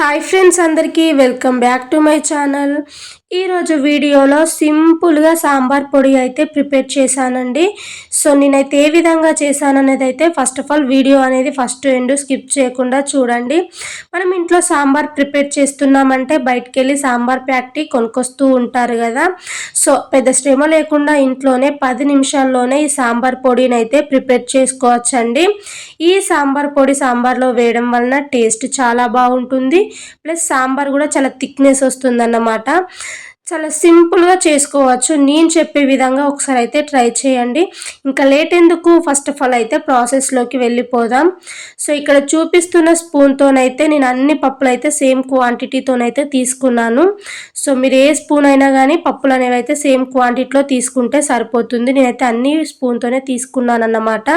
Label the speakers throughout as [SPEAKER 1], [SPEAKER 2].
[SPEAKER 1] Hi friends అందరికీ welcome back to my channel ఈరోజు వీడియోలో సింపుల్గా సాంబార్ పొడి అయితే ప్రిపేర్ చేశానండి. సో నేనైతే ఏ విధంగా చేశాననేది అయితే ఫస్ట్ ఆఫ్ ఆల్ వీడియో అనేది ఫస్ట్ ఎండ్ స్కిప్ చేయకుండా చూడండి. మనం ఇంట్లో సాంబార్ ప్రిపేర్ చేస్తున్నామంటే బయటికి వెళ్ళి సాంబార్ ప్యాక్టీ కొనుక్కొస్తూ ఉంటారు కదా. సో పెద్ద శ్రమ లేకుండా ఇంట్లోనే పది నిమిషాల్లోనే ఈ సాంబార్ పొడిని అయితే ప్రిపేర్ చేసుకోవచ్చండి. ఈ సాంబార్ పొడి సాంబార్లో వేయడం వలన టేస్ట్ చాలా బాగుంటుంది. ప్లస్ సాంబార్ కూడా చాలా థిక్నెస్ వస్తుంది అన్నమాట చాలా సింపుల్గా చేసుకోవచ్చు. నేను చెప్పే విధంగా ఒకసారి అయితే ట్రై చేయండి. ఇంకా లేట్ ఎందుకు? ఫస్ట్ ఆఫ్ ఆల్ అయితే ప్రాసెస్లోకి వెళ్ళిపోదాం. సో ఇక్కడ చూపిస్తున్న స్పూన్తోనైతే నేను అన్ని పప్పులు అయితే సేమ్ క్వాంటిటీతోనైతే తీసుకున్నాను. సో మీరు ఏ స్పూన్ అయినా కానీ పప్పులు అనేవి అయితే సేమ్ క్వాంటిటీలో తీసుకుంటే సరిపోతుంది. నేనైతే అన్ని స్పూన్తోనే తీసుకున్నాను అన్నమాట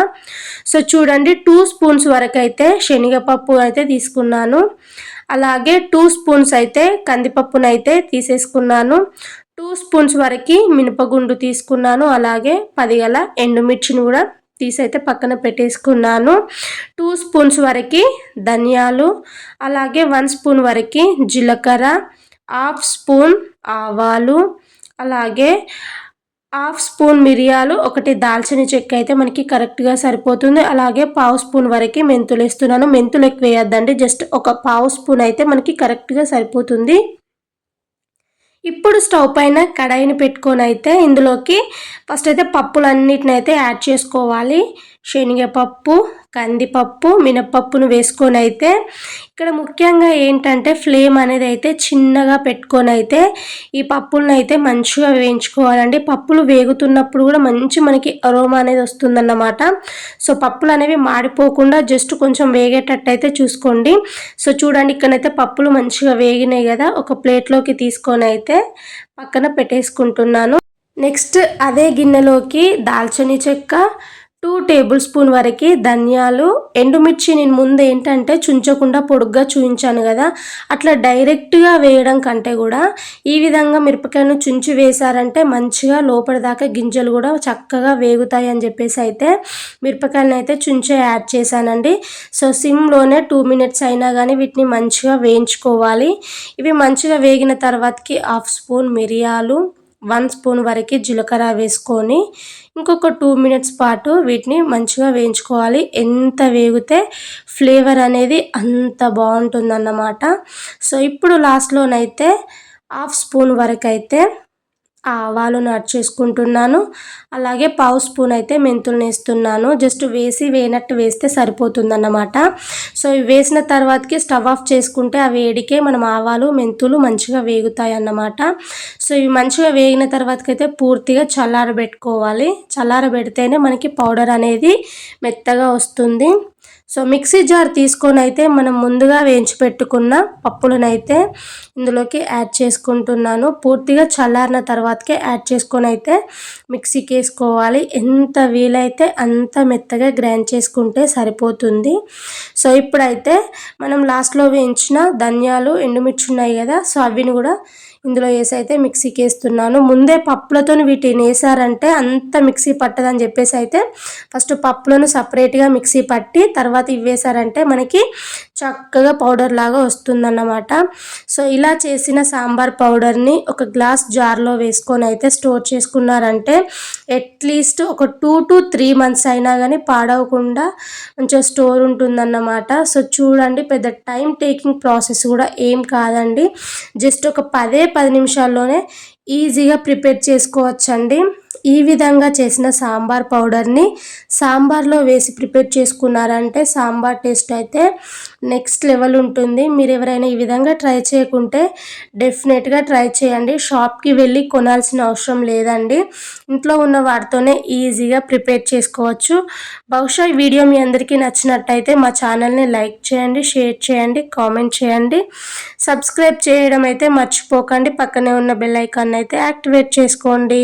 [SPEAKER 1] సో చూడండి టూ స్పూన్స్ వరకు అయితే శనగపప్పు అయితే తీసుకున్నాను. అలాగే టూ స్పూన్స్ అయితే కందిపప్పునైతే తీసేసుకున్నాను. టూ స్పూన్స్ వరకు మినపగుండు తీసుకున్నాను. అలాగే పదిగల ఎండుమిర్చిని కూడా తీసైతే పక్కన పెట్టేసుకున్నాను. టూ స్పూన్స్ వరకు ధనియాలు అలాగే వన్ స్పూన్ వరకు జీలకర్ర హాఫ్ స్పూన్ ఆవాలు అలాగే హాఫ్ స్పూన్ మిరియాలు ఒకటి దాల్చిన చెక్క అయితే మనకి కరెక్ట్గా సరిపోతుంది. అలాగే పావు స్పూన్ వరకు మెంతులు వేస్తున్నాను. మెంతులు ఎక్కువ వేయద్దండి. జస్ట్ ఒక పావు స్పూన్ అయితే మనకి కరెక్ట్గా సరిపోతుంది. ఇప్పుడు స్టవ్ పైన కడాయిని పెట్టుకొని అయితే ఇందులోకి ఫస్ట్ అయితే పప్పులన్నిటిని అయితే యాడ్ చేసుకోవాలి. శనగపప్పు కందిపప్పు మినపప్పును వేసుకొని అయితే ఇక్కడ ముఖ్యంగా ఏంటంటే ఫ్లేమ్ అనేది అయితే చిన్నగా పెట్టుకొని అయితే ఈ పప్పులను అయితే మంచిగా వేయించుకోవాలండి. పప్పులు వేగుతున్నప్పుడు కూడా మంచి మనకి అరోమా అనేది వస్తుందన్నమాట. సో పప్పులు అనేవి మాడిపోకుండా జస్ట్ కొంచెం వేగేటట్టు అయితే చూసుకోండి. సో చూడండి ఇక్కడైతే పప్పులు మంచిగా వేగినాయి కదా ఒక ప్లేట్లోకి తీసుకొని అయితే పక్కన పెట్టేసుకుంటున్నాను. నెక్స్ట్ అదే గిన్నెలోకి దాల్చని చెక్క టూ టేబుల్ స్పూన్ వరకు ధనియాలు ఎండుమిర్చి నేను ముందు ఏంటంటే చుంచకుండా పొడుగ్గా చూపించాను కదా అట్లా డైరెక్ట్గా వేయడం కంటే కూడా ఈ విధంగా మిరపకాయలను చుంచి వేశారంటే మంచిగా లోపలిదాకా గింజలు కూడా చక్కగా వేగుతాయి అని చెప్పేసి అయితే మిరపకాయలను అయితే చుంచే యాడ్ చేశానండి. సో సిమ్లోనే టూ మినిట్స్ అయినా కానీ వీటిని మంచిగా వేయించుకోవాలి. ఇవి మంచిగా వేగిన తర్వాతకి హాఫ్ స్పూన్ మిరియాలు వన్ స్పూన్ వరకు జీలకర్ర వేసుకొని ఇంకొక టూ మినిట్స్ పాటు వీటిని మంచిగా వేయించుకోవాలి. ఎంత వేగితే ఫ్లేవర్ అనేది అంత బాగుంటుందన్నమాట. సో ఇప్పుడు లాస్ట్లోనైతే హాఫ్ స్పూన్ వరకు అయితే ఆవాలు యాడ్ చేసుకుంటున్నాను. అలాగే పావు స్పూన్ అయితే మెంతులను వేస్తున్నాను జస్ట్ వేసి వేనట్టు వేస్తే సరిపోతుందన్నమాట. సో ఇవి వేసిన తర్వాతకి స్టవ్ ఆఫ్ చేసుకుంటే ఆ వేడికే మనం ఆవాలు మెంతులు మంచిగా వేగుతాయి అన్నమాట సో ఇవి మంచిగా వేగిన తర్వాతకైతే పూర్తిగా చల్లారబెట్టుకోవాలి. చల్లారబెడితేనే మనకి పౌడర్ అనేది మెత్తగా వస్తుంది. సో మిక్సీ జార్ తీసుకొని అయితే మనం ముందుగా వేయించి పెట్టుకున్న పప్పులనైతే ఇందులోకి యాడ్ చేసుకుంటున్నాను. పూర్తిగా చల్లారిన తర్వాతకే యాడ్ చేసుకొని అయితే మిక్సీకి వేసుకోవాలి. ఎంత వీలైతే అంత మెత్తగా గ్రైండ్ చేసుకుంటే సరిపోతుంది. సో ఇప్పుడైతే మనం లాస్ట్లో వేయించిన ధనియాలు ఎండుమిర్చి ఉన్నాయి కదా సో అవిని కూడా ఇందులో వేసి అయితే మిక్సీకి వేస్తున్నాను ముందే పప్పులతో వీటిని వేసారంటే అంత మిక్సీ పట్టదని చెప్పేసి అయితే ఫస్ట్ పప్పులను సపరేట్గా మిక్సీ పట్టి తర్వాత ఇవి వేసారంటే మనకి చక్కగా పౌడర్ లాగా వస్తుందన్నమాట. సో ఇలా చేసిన సాంబార్ పౌడర్ని ఒక గ్లాస్ జార్లో వేసుకొని అయితే స్టోర్ చేసుకున్నారంటే అట్లీస్ట్ ఒక టూ టు త్రీ మంత్స్ అయినా కానీ పాడవకుండా కొంచెం స్టోర్ ఉంటుందన్నమాట. సో చూడండి పెద్ద టైం టేకింగ్ ప్రాసెస్ కూడా ఏం కాదండి. జస్ట్ ఒక పదే పది నిమిషాల్లోనే ఈజీగా ప్రిపేర్ చేసుకోవచ్చండి. ఈ విధంగా చేసిన సాంబార్ పౌడర్ని సాంబార్లో వేసి ప్రిపేర్ చేసుకున్నారంటే సాంబార్ టేస్ట్ అయితే నెక్స్ట్ లెవెల్ ఉంటుంది. మీరు ఎవరైనా ఈ విధంగా ట్రై చేయకుంటే డెఫినెట్గా ట్రై చేయండి. షాప్కి వెళ్ళి కొనాల్సిన అవసరం లేదండి. ఇంట్లో ఉన్న వాటితోనే ఈజీగా ప్రిపేర్ చేసుకోవచ్చు. బహుశా ఈ వీడియో మీ అందరికీ నచ్చినట్టయితే మా ఛానల్ని లైక్ చేయండి షేర్ చేయండి కామెంట్ చేయండి. సబ్స్క్రైబ్ చేయడం అయితే మర్చిపోకండి. పక్కనే ఉన్న బెల్ ఐకాన్ అయితే యాక్టివేట్ చేసుకోండి.